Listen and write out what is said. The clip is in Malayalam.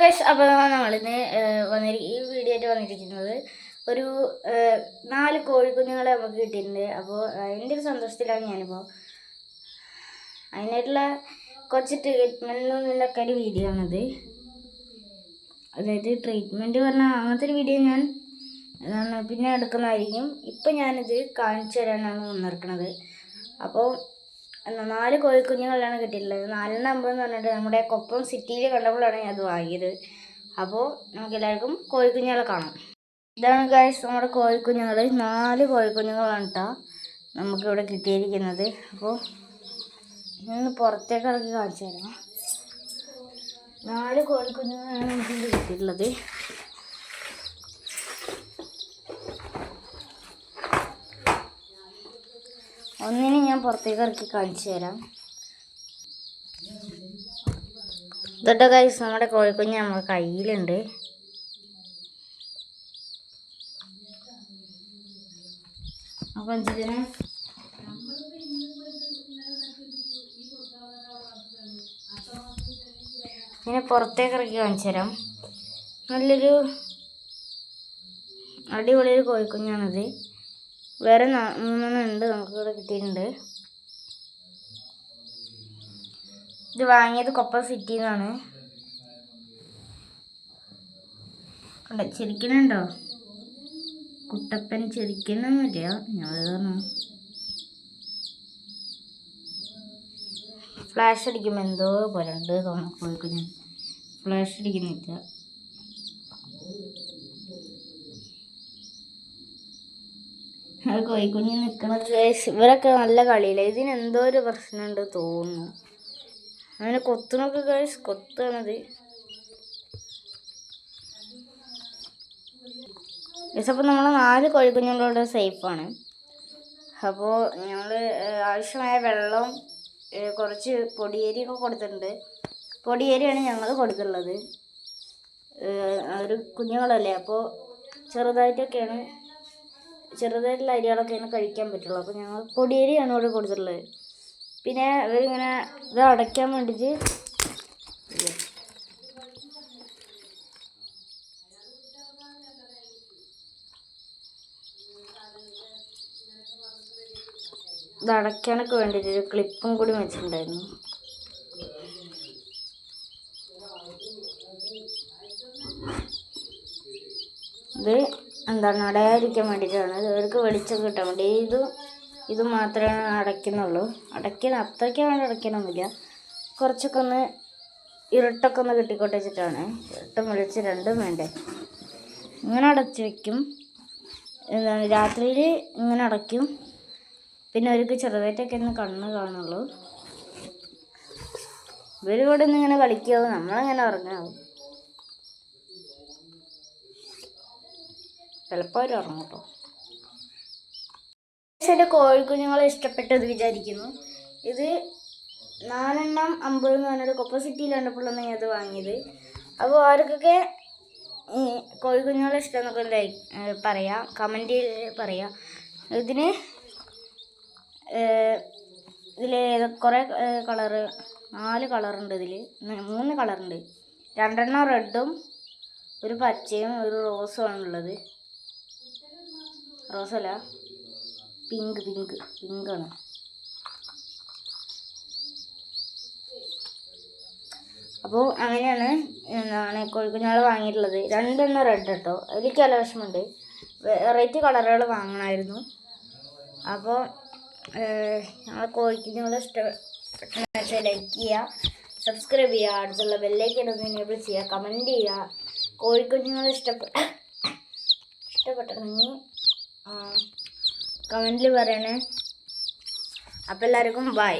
ഗൈസ് അപ്പോൾ നമ്മളിന്ന് വന്നിരി ഈ വീഡിയോ ആയിട്ട് വന്നിരിക്കുന്നത്. ഒരു നാല് കോഴിക്കുഞ്ഞുങ്ങളെ നമുക്ക് കിട്ടിയിട്ടുണ്ട്. അപ്പോൾ അതിന്റെ ഒരു സന്തോഷത്തിലാണ് ഞാനിപ്പോൾ അതിനായിട്ടുള്ള കുറച്ച് ട്രീറ്റ്മെന്റിനൊക്കെ ഒരു വീഡിയോ ആണത്. അതായത് ട്രീറ്റ്മെന്റ് പറഞ്ഞാൽ അങ്ങനത്തെ ഒരു വീഡിയോ ഞാൻ പിന്നെ എടുക്കുന്നതായിരിക്കും. ഇപ്പം ഞാനിത് കാണിച്ചു തരാനാണ് വന്നിരിക്കുന്നത് അപ്പോൾ നാല് കോഴിക്കുഞ്ഞുങ്ങളാണ് കിട്ടിയിട്ടുള്ളത്. നാലെണ്ണം അമ്പതെന്ന് പറഞ്ഞിട്ട് നമ്മുടെ കൊപ്പം സിറ്റിയിൽ കണ്ടപ്പോഴാണ് ഞാൻ അത് വാങ്ങിയത്. അപ്പോൾ നമുക്ക് എല്ലാവർക്കും കോഴിക്കുഞ്ഞുങ്ങളെ കാണാം. ഇതാണ് ഗൈസ് നമ്മുടെ കോഴിക്കുഞ്ഞുങ്ങൾ. നാല് കോഴിക്കുഞ്ഞുങ്ങളാണ് കേട്ടോ നമുക്കിവിടെ കിട്ടിയിരിക്കുന്നത്. അപ്പോൾ ഇന്ന് പുറത്തേക്ക് ഇറക്കി കാണിച്ചു തരാം നാല് കോഴിക്കുഞ്ഞുങ്ങളാണ് ഇത് കിട്ടിയിട്ടുള്ളത്. ഒന്നിനെ ഞാൻ പുറത്തേക്ക് ഇറക്കി കാണിച്ചു തരാം. ഇതൊക്കെ കൈസ് നമ്മുടെ കോഴിക്കുഞ്ഞ് നമ്മുടെ കയ്യിലുണ്ട്. അപ്പം ഇതിനെ പുറത്തേക്ക് ഇറക്കി കാണിച്ചു തരാം. നല്ലൊരു അടിപൊളിയൊരു കോഴിക്കുഞ്ഞാണിത്. വേറെ മൂന്നെണ്ണം ഉണ്ട് നമുക്ക് ഇവിടെ കിട്ടിയിട്ടുണ്ട്. ഇത് വാങ്ങിയത് കൊപ്പ സിറ്റിയിൽ നിന്നാണ് കണ്ടോ ചിരിക്കണുണ്ടോ? കുട്ടപ്പൻ ചിരിക്കണമെന്നില്ല പറഞ്ഞു ഫ്ലാഷ് അടിക്കുമ്പോൾ എന്തോ പോലെ ഉണ്ട് തോന്നുന്നു. ഫ്ലാഷ് അടിക്കുന്നില്ല. അത് കോഴിക്കുഞ്ഞ് നിൽക്കണത് ഇവരൊക്കെ നല്ല കളിയില്ല? ഇതിനെന്തോ ഒരു പ്രശ്നമുണ്ട് തോന്നുന്നു. അങ്ങനെ കൊത്തുന്നൊക്കെ കഴിച്ച് കൊത്താണത്. അപ്പോൾ നമ്മൾ നാല് കോഴിക്കുഞ്ഞുങ്ങളോട് സേഫാണ് അപ്പോൾ ഞങ്ങൾ ആവശ്യമായ വെള്ളം കുറച്ച് പൊടിയേരിയൊക്കെ കൊടുത്തിട്ടുണ്ട്. പൊടിയേരിയാണ് ഞങ്ങൾ കൊടുത്തുള്ളത് അവർ കുഞ്ഞുങ്ങളല്ലേ? അപ്പോൾ ചെറുതായിട്ടൊക്കെയാണ് ചെറുതായിട്ടുള്ള അരികളൊക്കെയാണ് കഴിക്കാൻ പറ്റുള്ളൂ. അപ്പോൾ ഞങ്ങൾ പൊടിയരിയാണ് ഇവിടെ കൊടുത്തിട്ടുള്ളത്. പിന്നെ ഇവരിങ്ങനെ ഇത് അടയ്ക്കാൻ വേണ്ടിയിട്ട് ഇത് അടയ്ക്കാനൊക്കെ വേണ്ടിയിട്ട് ഒരു ക്ലിപ്പും കൂടി വെച്ചിട്ടുണ്ടായിരുന്നു. ഇത് എന്താണ് അടയാതിരിക്കാൻ വേണ്ടിയിട്ടാണ്. ഇവർക്ക് വെളിച്ചം കിട്ടാൻ വേണ്ടി. ഇത് ഇത് മാത്രമേ അടയ്ക്കുന്നുള്ളൂ. അടയ്ക്കുന്ന അത്രയ്ക്ക് വേണ്ടി അടയ്ക്കണമൊന്നുമില്ല കുറച്ചൊക്കെ ഒന്ന് ഇരുട്ടൊക്കെ ഒന്ന് കിട്ടിക്കോട്ടെ വെച്ചിട്ടാണ്. ഇരുട്ടും വെളിച്ച് രണ്ടും വേണ്ടേ. ഇങ്ങനെ അടച്ച് വയ്ക്കും എന്താണ് രാത്രിയിൽ ഇങ്ങനെ അടയ്ക്കും. പിന്നെ അവർക്ക് ചെറുതായിട്ടൊക്കെ ഒന്ന് കണ്ണ് കാണുള്ളൂ. ഇവരിവിടെ നിന്ന് ഇങ്ങനെ കളിക്കാവും. നമ്മളിങ്ങനെ ഉറങ്ങാവും. ചിലപ്പോൾ അവർ ഇറങ്ങും കേട്ടോ എന്റെ കോഴിക്കുഞ്ഞുങ്ങളെ ഇഷ്ടപ്പെട്ടത് വിചാരിക്കുന്നു. ഇത് നാലെണ്ണം അമ്പത് എന്ന് പറഞ്ഞൊരു കൊപ്പ സിറ്റിയിൽ കണ്ടപ്പോഴാണ് ഞാൻ അത് വാങ്ങിയത്. അപ്പോൾ ആർക്കൊക്കെ ഈ കോഴിക്കുഞ്ഞുങ്ങളെ ഇഷ്ടം എന്നൊക്കെ ലൈക്ക് പറയാം? കമന്റ് പറയാം. ഇതിന് ഇതിൽ കുറേ കളറ് നാല് കളറുണ്ട് ഇതിൽ മൂന്ന് കളറുണ്ട് രണ്ടെണ്ണം റെഡും ഒരു പച്ചയും ഒരു റോസും ആണുള്ളത്. റോസല്ല പിങ്ക് പിങ്ക്. പിങ്കാണ്. അപ്പോൾ അങ്ങനെയാണ് എന്താണ് കോഴിക്കുഞ്ഞുങ്ങൾ വാങ്ങിയിട്ടുള്ളത്. രണ്ടെണ്ണം റെഡ് കേട്ടോ അതിലേക്ക് നല്ല വിഷമമുണ്ട് വെറൈറ്റി കളറുകൾ വാങ്ങണമായിരുന്നു അപ്പോൾ ഞങ്ങളെ കോഴിക്കുഞ്ഞുങ്ങളെ ഇഷ്ടപ്പെട്ട ലൈക്ക് ചെയ്യുക സബ്സ്ക്രൈബ് ചെയ്യുക അടുത്തുള്ള ബെല്ലേക്ക് ഒന്ന് എനേബിൾ ചെയ്യുക കമന്റ് ചെയ്യുക കോഴിക്കുഞ്ഞുങ്ങളെ ഇഷ്ടപ്പെട്ട ഇഷ്ടപ്പെട്ടെങ്കിൽ കമന്റിൽ പറയണേ. അപ്പോൾ എല്ലാവർക്കും ബൈ